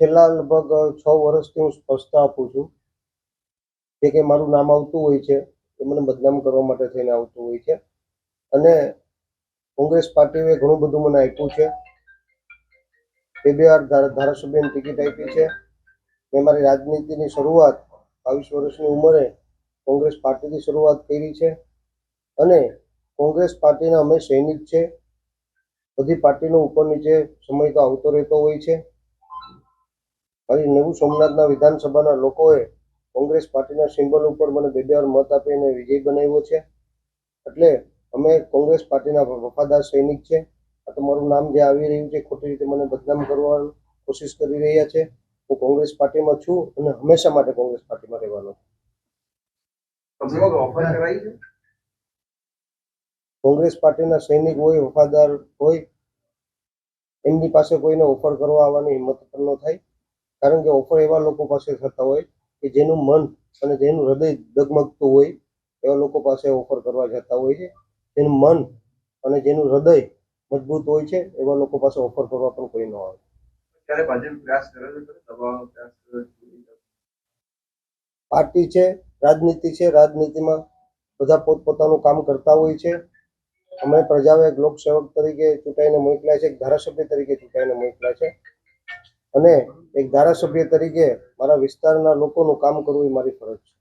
છેલ્લા લગભગ છ વર્ષથી હું સ્પષ્ટતા આપું છું જે કે મારું નામ આવતું હોય છે, એ મને બદનામ કરવા માટે થઈને આવતું હોય છે. અને કોંગ્રેસ પાર્ટીએ ઘણું બધું મને આપ્યું છે. બે બે વાર ધારાસભ્યની ટિકિટ આપી છે. મેં મારી રાજનીતિની શરૂઆત બાવીસ વર્ષની ઉંમરે કોંગ્રેસ પાર્ટીથી શરૂઆત કરી છે. અને કોંગ્રેસ પાર્ટીના અમે સૈનિક છે. બધી પાર્ટીનો ઉપર નીચે સમય તો આવતો રહેતો હોય છે. મારી નવું સોમનાથના વિધાનસભાના લોકોએ કોંગ્રેસ પાર્ટીના સિમ્બલ ઉપર મને બે બે વાર મત આપીને વિજય બનાવ્યો છે. એટલે અમે કોંગ્રેસ પાર્ટીના વફાદાર સૈનિક છે. આ તમારું નામ જે આવી રહ્યું છે ખોટી રીતે મને બદનામ કરવાની કોશિશ કરી રહ્યા છે. હું કોંગ્રેસ પાર્ટીમાં છું અને હંમેશા માટે કોંગ્રેસ પાર્ટીમાં રહેવાનો છે? કોંગ્રેસ પાર્ટીના સૈનિક હોય વફાદાર હોય એમની પાસે કોઈને ઓફર કરવા આવવાની હિંમત પણ ન થાય. કારણ કે ઓફર એવા લોકો પાસે થતા હોય કે જેનું મન અને જેનું હૃદય ડગમગતું હોય એવા લોકો પાસે ઓફર કરવા જતા હોય છે. જેનું મન અને જેનું હૃદય મજબૂત હોય છે એવા લોકો પાસે ઓફર કરવા પણ કોઈ ન આવે. ત્યારે ભાજપ પ્રયાસ કરે છે પાર્ટી છે રાજનીતિ છે રાજનીતિમાં બધા પોતપોતાનું કામ કરતા હોય છે. અમે પ્રજાઓ એક લોકસેવક તરીકે ચૂંટાઈને મોકલ્યા છે એક ધારાસભ્ય તરીકે ચૂંટાઈને મોકલ્યા છે. અને એક ધારાસભ્ય તરીકે મારા વિસ્તારના લોકોનું કામ કરવું એ મારી ફરજ છે.